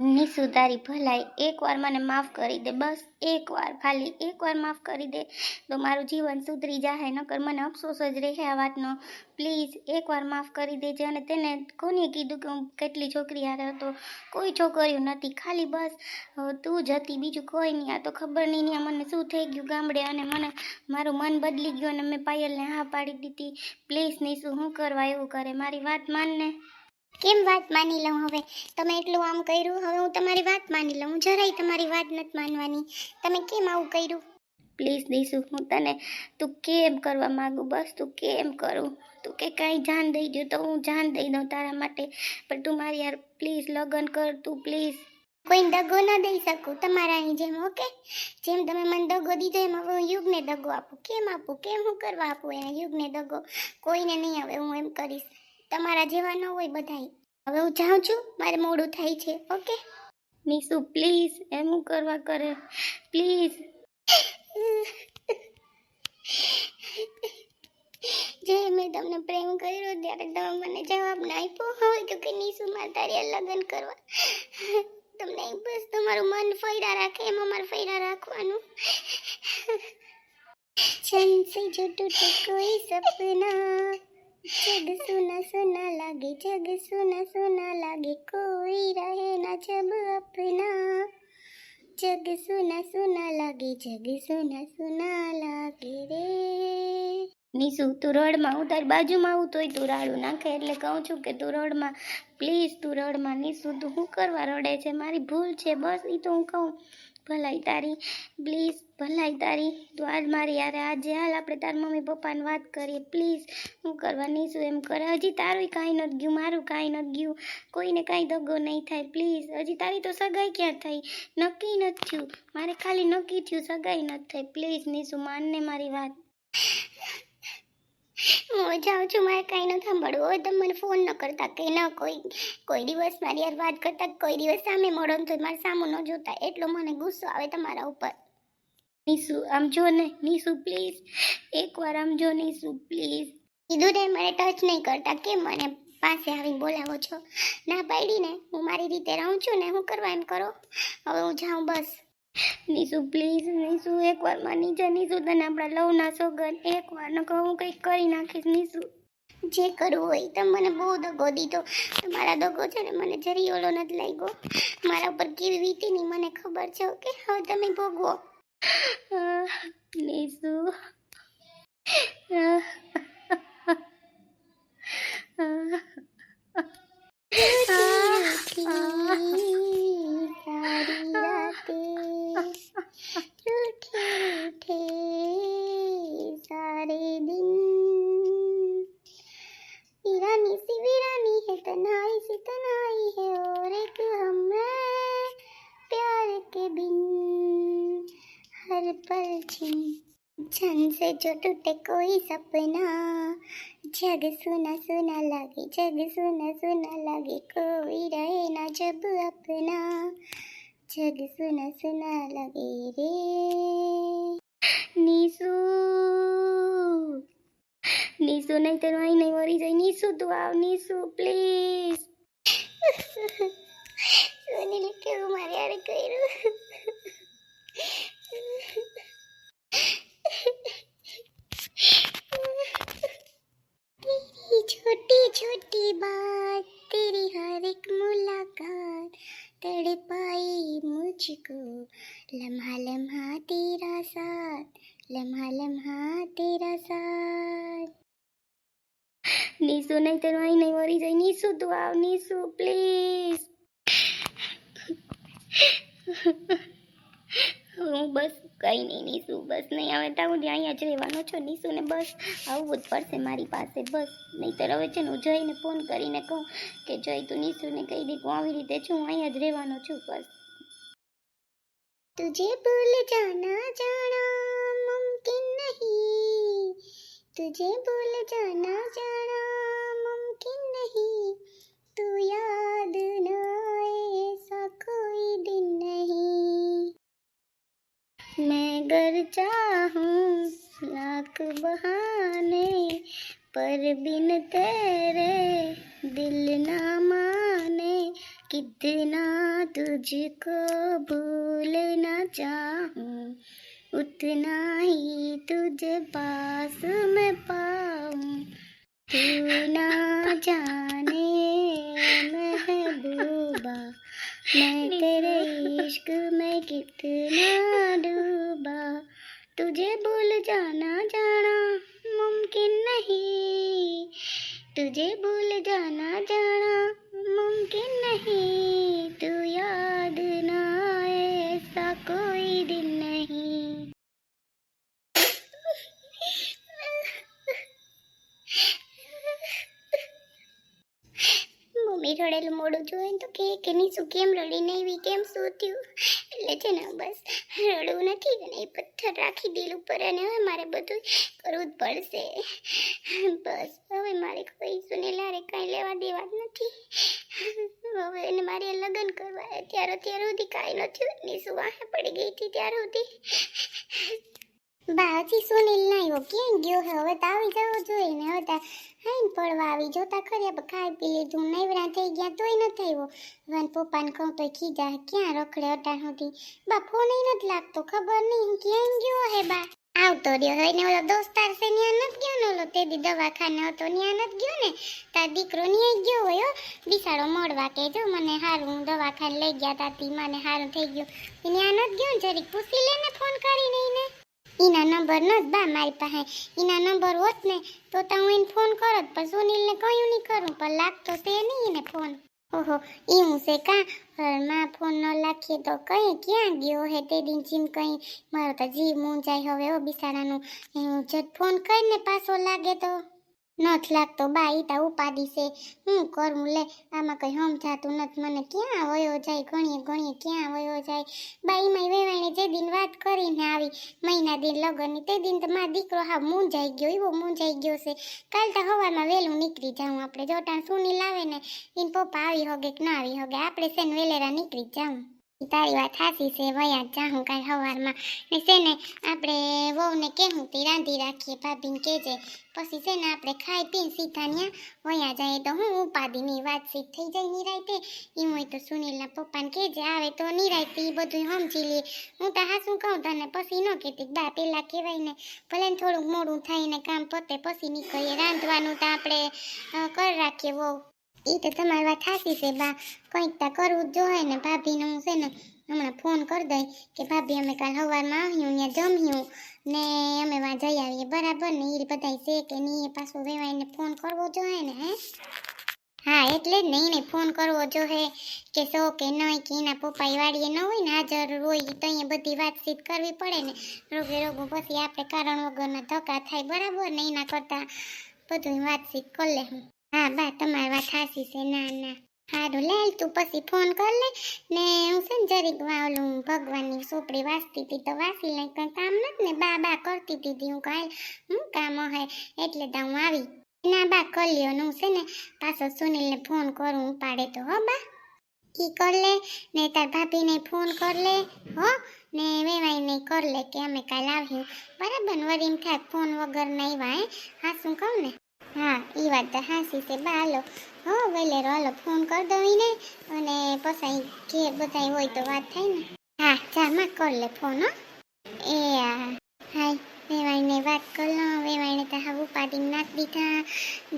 નિશુ તારી ભલાઈ. એકવાર મને માફ કરી દે, બસ એકવાર ખાલી એકવાર માફ કરી દે તો મારું જીવન સુધરી જાય નકર મને અફસોસ જ રહે આ વાતનો. પ્લીઝ એકવાર માફ કરી દેજે અને તેને કોને કીધું કે હું કેટલી છોકરી હારે હતો? કોઈ છોકરીઓ નથી, ખાલી બસ. તું જ હતી, બીજું કોઈ નહીં. આ તો ખબર નહીં ને આ મને શું થઈ ગયું ગામડે અને મને મારું મન બદલી ગયું અને મેં પાયલને હા પાડી દીધી. પ્લીઝ નિશુ, હું કરવા એવું કરે? મારી વાત માનને. કેમ વાત માની લઉં હવે? તમે એટલું આમ કર્યું હવે હું તમારી વાત માની લઉં. જરાય તમારી વાત નથી માનવાની. તમે કેમ આવું કર્યું? પ્લીઝ દીસુ હું તને તું કેમ કરવા માંગુ? બસ તું કેમ કરું? તું કે કાંઈ જાન દઈ દઉં તો હું જાન દઈ દઉં તારા માટે. પણ તું મારી યાર પ્લીઝ લગ્ન કર તું પ્લીઝ. કોઈ દગો ન દઈ શકું તમારાની જેમ ઓકે? જેમ તમે મને દગો દીધો એમ હવે હું યુગને દગો આપું. કેમ આપું? કેમ હું કરવા આપું એ યુગને દગો? કોઈને નહીં હવે હું એમ કરીશ. તમારા જેવા ન હોય બધાય. હવે હું જાઉં છું મારે મોડું થાય છે ઓકે? નિશુ પ્લીઝ એમ કરવા કરે. પ્લીઝ. જે મેં તમને પ્રેમ કર્યો ત્યારે તમે મને જવાબ ના આપ્યો હવે તો કે નીસુ માં તારે લગ્ન કરવા. તમને બસ તમારું મન ફૈરા રાખે એમાં મારે ફૈરા રાખવાનું. ચંદ સે જો કોઈ સપના. જગ સુના સુના લાગે, જગ સુના સુના લાગે, કોઈ રહે ના જબ અપના. જગ સુના સુના લાગે, જગ સુના સુના લાગે રે. નીસુ, તું હું તારી બાજુમાં આવું તોય તું રાડું નાખે, એટલે કહું છું કે તું પ્લીઝ તું રડમાં. નીસુ, તું શું કરવા રડે છે? મારી ભૂલ છે, બસ એ તો હું કહું. ભલાઈ તારી પ્લીઝ ભલાઈ તારી. તું આજ મારી યાર આજે હાલ આપણે તાર મમ્મી પપ્પાને વાત કરીએ. પ્લીઝ હું કરવા છું એમ કરે? હજી તારું કાંઈ નથી ગયું, મારું કાંઈ નથી ગયું. કોઈને કાંઈ દગો નહીં થાય. પ્લીઝ હજી તારી તો સગાઈ ક્યાં થઈ? નક્કી નથી થયું. મારે ખાલી નક્કી થયું, સગાઈ નથી થઈ. પ્લીઝ નિશુ, માનને મારી વાત. હું જાઉં છું, મારે કાંઈ ન સાંભળવું. હોય તમે મને ફોન ન કરતા, કે ન કોઈ કોઈ દિવસ મારી યાર વાત કરતા કોઈ દિવસ સામે મળો તો મારે સામું ન જોતા. એટલો મને ગુસ્સો આવે તમારા ઉપર. નિશુ આમ જો ને નિશુ પ્લીઝ એકવાર આમ જો નીસુ પ્લીઝ કીધું ને, મને ટચ નહીં કરતા. કેમ મને પાસે આવીને બોલાવો છો? ના પાડીને હું મારી રીતે રહું છું ને, હું કરવા એમ કરો? હવે હું જાઉં બસ. નિશુ પ્લીઝ નિશુ એકવાર માની જા નિશુ તને આપણા લવના સોગન એકવાર ન કહું હું કંઈક કરી નાખીશ નીશું. જે કરવું હોય તમે મને બહુ દગો દીધો. તમારા દગો છે ને મને જરી ઓલો નથી લાગ્યો. મારા ઉપર કેવી વીતી ની મને ખબર છે ઓકે? હવે તમે ભોગવો. આહ, નિશુ. बिन हर पल छिन જન સે જો તૂટે કોઈ સપના, જગ સુના સુના લાગે, જગ સુના સુના લાગે, કોઈ રહે ના જબ અપના, જગ સુના સુના લાગે રે. નીસુ નીસુ નહીં તો અહીં નહીં મરી જાય. નીસુ તું આવ નીસુ પ્લીઝ. સોનીલે, કેવું મારે આરે કર્યું? छोटी छोटी बात तेरी हर एक मुलाकात तड़पाई मुझको लम्हा लम्हा तेरा साथ लम्हा लम्हा तेरा साथ નિશુ નહીં તો અહીં નહીં મરી જાય નિશુ તું આવ નિશુ પ્લીઝ કંઈ નહીં નીસુ બસ નહીં હવે તાઉડી અહીંયા જ રહેવાનો છો. નીસુને બસ આવવું જ પડશે મારી પાસે બસ. નહીં તો હવે છે ને હું જઈને ફોન કરીને કહું કે જોઈ તું નીસુને કહી દે હું આવી રીતે છું અહીંયા જ રહેવાનો છું, બસ. તુજે ભૂલ જાના જાણા મુમકિન નહીં. તુજે ભૂલ જાના જાણા મુમકિન નહીં. તું યાર चाहूँ लाख बहाने पर बिन तेरे दिल ना माने। कितना तुझको भूलना चाहूँ, उतना ही तुझे पास में पाऊँ। तू ना जाने महबूबा, मैं तेरे इश्क में कितना तुझे भूल जाना जाना मुमकिन नहीं। तुझे भूल जाना जाना मुमकिन नहीं। तू याद ना ऐसा कोई दिन नहीं રડેલું મોડું જોઈને તો કે કે શું કેમ રડીને આવી કેમ શું થયું એટલે છે ને બસ રડવું નથી અને એ પથ્થર રાખી દિલ ઉપર અને હવે મારે બધું કરવું જ પડશે. બસ હવે મારે કોઈ સુનેલારે કાંઈ લેવા દેવા જ નથી. હવે એને મારે લગ્ન કરવા ત્યારે અત્યાર સુધી કાંઈ નથી. નીસુ વાહે પડી ગઈ હતી ત્યાર સુધી? બાજી સુનિલ ના આવ્યો. કેમ ગયો હે? હવે તો આવી જવો જોઈએ ને. હવે તો હાઈન પડવા આવી. જોતા ખરી, હવે ખાઈ પી લીધું. નૈવરા થઈ ગયા, તોય નથી આવ્યો. વન પપ્પાને કહું તો ખીજા, ક્યાં રખડે અટાણ સુધી? બા ફોન નથી લાગતો. ખબર નહીં ક્યાં ગયો હે, બા? આવતો રહ્યો હોય ને ઓલો દોસ્તાર છે, ન્યા નથી ગયો ને ઓલો તે દી દવાખાને હતો. ન્યા નથી ગયો ને? તાર દીકરો ન્યાય ગયો હોય, હો? બિસાડો મળવા કે જો મને હારું દવાખાને લઈ ગયા તાતી મને હારું થઈ ગયું. ન્યા નથી ગયો ને, જરીક પૂછી લે ને ફોન કરીને એના નંબર ન જ બા મારી પાસે. એના નંબર હોત ને તો હું એને ફોન કરત, પણ સુનિલને કહ્યું નહીં કરું, પણ લાગતો તે નહીં એને ફોન ઓહો એવું છે કા? માં ફોન ન લાખીએ તો કઈ? ક્યાં ગયો હે તે દિન જીમ કઈ? મારો તો જીવ મૂંઝાય હવે ઓ બિસાડાનું હું જટ ફોન કરીને પાછો લાગે તો. નથી લાગતો. બા, ઈ તા ઉપાડી છે. હું કરું? લે, આમાં કઈ સમજાતું નથી. મને ક્યાં વયો જાય? ઘણીએ ઘણીએ ક્યાં વયો જાય? બા એમાં વેવાણે જે દિન વાત કરીને આવી, મહિના દિન લગનની, તે દિન તો મારો દીકરો હા મૂંઝાઈ ગયો, એવો મૂંઝાઈ ગયો છે. કાલ તો હવામાં વહેલું નીકળી જાઉં આપણે. જોટાણ સુની લાવે ને, એને પપ્પા આવી હગે કે ના આવી હગે? આપણે છે વેલેરા નીકળી જાઉં. તારી વાત સાચી છે, વયા જાઉં કાલ સવારમાં ને છે ને, આપણે વહુને કહેવું તે, રાંધી રાખીએ, ભાભીને કહેજે. પછી છે ને, આપણે ખાઈ પીને સીધા ત્યાં વયા જાય. તો હું ઉપાધિની વાતચીત થઈ જાય નિરાયતે. એમ હોય તો સુનિલના પપ્પાને કહેજે, આવે તો નિરાયતે એ બધું સમજી લે. હું તો હાસું કહું તને, પછી ન કહેતી બા પહેલાં કહેવાય ને, ભલે થોડુંક મોડું થાય ને કામ પતે, પછી નીકળીએ. રાંધવાનું તો આપણે કરી રાખીએ વહુ. એ તો તમારી વાત સાચી છે, બા. કંઈક તો કરવું જ જોઈએ ને. ભાભીને છે ને, હમણાં ફોન કરી દઈ કે ભાભી, અમે કાલ સવારમાં આવ્યું ત્યાં જમ્યું ને અમે વાં જઈ આવીએ. બરાબર ને? એ બધાય છે કે નહીં, એ પાછું વેવાઈને ફોન કરવો જોઈએ ને, હે? હા, એટલે જ ને, એને ફોન કરવો જોઈએ કે સો કે નહીં, કે એના પપ્પા વાળીએ ન હોય ને, હાજર હોય તો અહીંયા બધી વાતચીત કરવી પડે ને. રોગે રોગું પછી આપણે કારણ વગરના ધક્કા થાય, બરાબર ને? એના કરતાં બધું વાતચીત કરી લે હા. બા, તમારી વાત સાચી છે. ના ના. સારું લે, તું પછી ફોન કર લે. ને હું છે ને જરીક વાવલું. ભગવાનની સોપડી વાંચતી હતી તો વાંચી લઈ કંઈ કામ નથી ને? બા બા કરતી હતી હું કાંઈ, હું કામ હે એટલે તો હું આવી. ના, બા કરી લ્યો ને હું છે ને પાછો સુનિલને ફોન કરું ઉપાડે તો, હો, બા? ઈ કર લે, ને તાર ભાભીને ફોન કર લે, હો? ને વેવાઈને કર લે કે અમે કાલ આવ્યું બરાબર વરીમ થાય ફોન વગર નહીં વાય હા, શું કહું ને? હા એ વાત તો હાસી છે. બા, હાલો. હો વેલેરો હાલો, ફોન કરી ને અને પછી ઘેર બધા હોય તો વાત થાય ને. હા, જા, માં, કર લે ફોન, હો. એ હાય. વેવાઈને વાત કર લો વેવાઈને તો હા ઉપાડીને નાખ દીધા.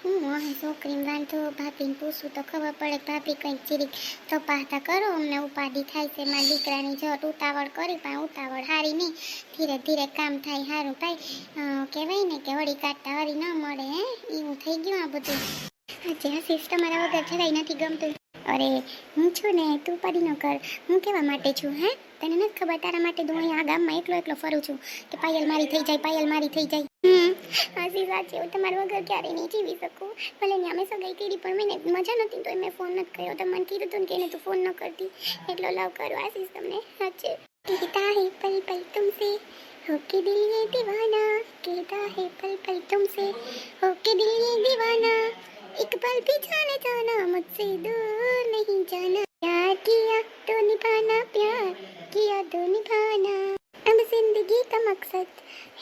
હું હવે છોકરીને વાંધો, ભાભીને પૂછું તો ખબર પડે ભાભી કંઈક ચીરીક તપાસતા કરો, અમને ઉપાડી થાય છે. મારા દીકરાની જટ ઉતાવળ કરી, પણ ઉતાવળ હારી નહીં. ધીરે ધીરે કામ થાય સારું થાય કહેવાય ને કે વળી કાઢતા વળી ન મળે, હે? એવું થઈ ગયું આ બધું. આજે આ સિસ્ટમ તમારા વગર જરાય નથી ગમતું. અરે, હું છું ને તું પરીનો કર હું કેવા માટે છું, હે? તને નથી ખબર તારા માટે તો હું આ ગામમાં એકલો એકલો ફરું છું કે પાયલ મારી થઈ જાય, પાયલ મારી થઈ જાય. હાજી સાચી, હું તમારા વગર ક્યારેય નહીં જીવી શકું. ભલે ને અમે સગાઈ કરી, પણ મેં મજા નથી તો મેં ફોન નથી કર્યો. તો મને કીધું હતું કે એને તું ફોન ન કરતી. એટલો લવ કરો, આશીષ, તમને. સાચે. કહેતા હે પલ પલ તુમસે. હોકે દિલ યે દીવાના. કહેતા હે પલ પલ તુમસે. હોકે દિલ યે દીવાના. पल भी जाने जाना मुझसे दूर नहीं जाना प्यार किया तो निभाना प्यार किया तो निभाना अब ज़िंदगी का मकसद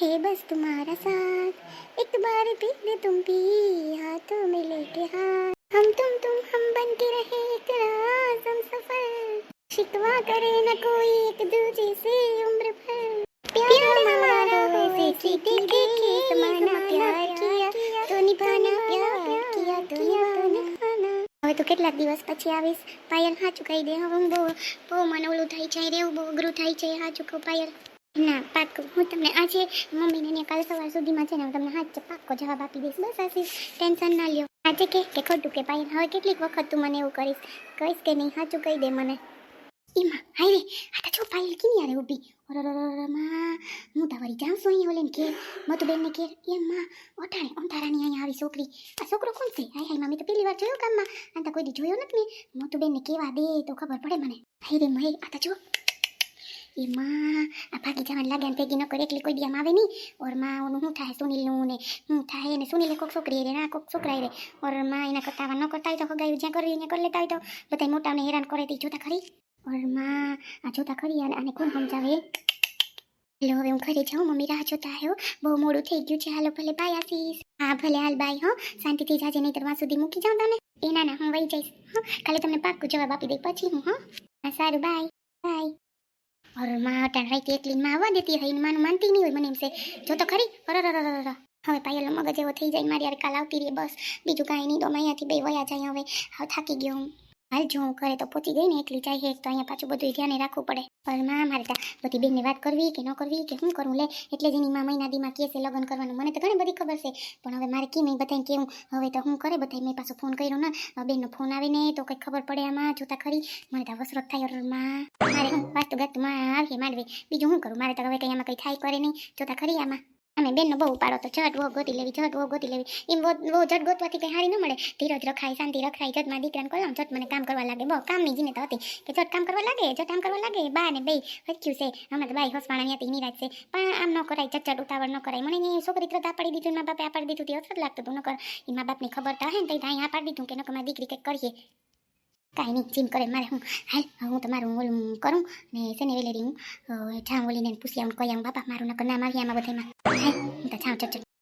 है बस तुम्हारा साथ एक बार भी दे तुम भी हाथों में लेके हाथ हम तुम तुम हम बन के रहे एक राज हम दुआ करे न कोई एक दूजे से उम्र भर કેટલાક દિવસ પછી આવીશ. પાયલ સાચું કહી દે, હવે હું બહુ બહુ મને ઓલું થાય છે રેવું બહુ અઘરું થાય છે સાચું કહું પાયલ. ના, પાક્કું. હું તમને આજે મમ્મીને ને કાલ સવાર સુધીમાં છે ને, હું તમને હાથ પાક્કો જવાબ આપી દઈશ. બસ આશીષ ટેન્શન ના લ્યો. આજે કે ખોટું કે પાયલ, હવે કેટલીક વખત તું મને એવું કરીશ. કહીશ કે નહીં સાચું કહી દે મને. એમાં, હાય રે, આ તો જો પાયલ કેવી યારે ઊભી. મા હું તો વળી જાઉં છું કે ઓલે ઘેર. મધુબેનને ઘેર. મા ઓટાણે અંધારાની અહીંયા આવી છોકરી. આ છોકરો કોણ છે? હાય હાય મમ્મી તો પહેલી વાર જોયો કામમાં. આ તો કોઈ દી જોયો નથી મેં. મધુબેનને કેવા દે તો ખબર પડે મને. હાય રે મહે આ તો જો. એમાં, આ ભાગી જવાનું લાગે ને ભેગી ન કરે, એટલે કોઈ દિયામાં આવે નહીં. ઓરમાં ઓનું શું થાય, સુનિલનું ને શું થાય ને સુનિલે કોક છોકરી રે ના, કોક છોકરા રે ઓરમાં એના કરતા ન કરતા હોય તો ખગાયું જ્યાં કરવી ત્યાં કરી લેતા હોય તો. બધા મોટાને હેરાન કરે તે જોતા ખરી? ઓરમાં આ જોતા ખરી અને આને કોણ સમજાવે હેલો હવે હું ઘરે જાઉં મમ્મી રાહ જોતા આવ્યો બહુ મોડું થઈ ગયું છે હાલો ભલે બાય આશીષ હા ભલે હાલ બાય હો શાંતિથી જાજે નહીં તરવા સુધી મૂકી જાઉં તમે એ ના ના હું વહી જઈશ હા કાલે તમને પાક્કું જવાબ આપી દઈ પછી હું હા સારું બાય બાય ઓરમાં અટાણ રાઈતે એકલી માં આવવા દેતી હોય માનું માનતી નહીં હોય મને એમ છે જો તો ખરી અરરરરરર. હવે પાયલ મગજ એવો થઈ જાય મારી યાર કાલ આવતી રહી બસ બીજું કાંઈ નહીં તો અમે અહીંયાથી બે વયા જાય હવે હવે થાકી ગયો હું હાલ જો હું કરે તો પહોંચી ગઈ ને એકલી જાય તો અહીંયા પાછું બધું ધ્યાને રાખવું પડે. પણ માં, મારે ત્યાં બધી બેનને વાત કરવી કે ન કરવી કે શું કરવું લે, એટલે જ માં મહિના દીમાં કહે છે લગ્ન કરવાનું. મને તો ઘણી બધી ખબર છે. પણ હવે મારે કેમ બધાને કેવું? હવે તો હું કરે બધા મેં પાછો ફોન કર્યો ને. બેનનો ફોન આવે ને તો કંઈ ખબર પડે આમાં, જોતા ખરી. મને તો વસરત થાયમાં. મારે હું, વાસ્તુ ગાતું આવીએ માંડવી. બીજું શું કરું? મારે તો હવે કંઈ આમાં કંઈ થાય, કરે નહીં. જોતા ખરી આમાં. અમે બેનનો બહુ ઉપાડો તો ઝટ વો ગોતી લેવી ઝટ વો ગોતી લેવી. એમ વો વો ગોતવાથી કંઈ હારી ન મળે. ધીરજ રખાય, શાંતિ રખાયમાં દીકરાને કહો ઝટ મને કામ કરવા લાગે. બહુ કામની જીને તો હતી કે ઝટ કામ કરવા લાગે ઝટ કામ કરવા લાગે. બા ને બે વચ્યું છે. હમણાં તો બાઈ હોસવાણા ત્યાંથી નિરાજ છે. પણ આમ ન કરાય ઝટ ઉતાવળ ન કરાય. મને એની છોકરી તરત આ દીધું મા બાપે આ દીધું તે અસર લાગતું હતું. ન કર એ મા બાપની ખબર તો હે ને તો અહીં આ પાડી દીધું કે નકર દીકરી કંઈક કરીએ. કાંઈ નહીં, જીમ કરે મારે હું હાલ હું તમારું ઓલું કરું ને છે ને વેલેરી હું જાઉં ઓલીને પૂછી આવું કહી આવું બાપા, મારું નકર નામ આવી આમાં બધામાં હાલ, હું તો જાઉં ચટ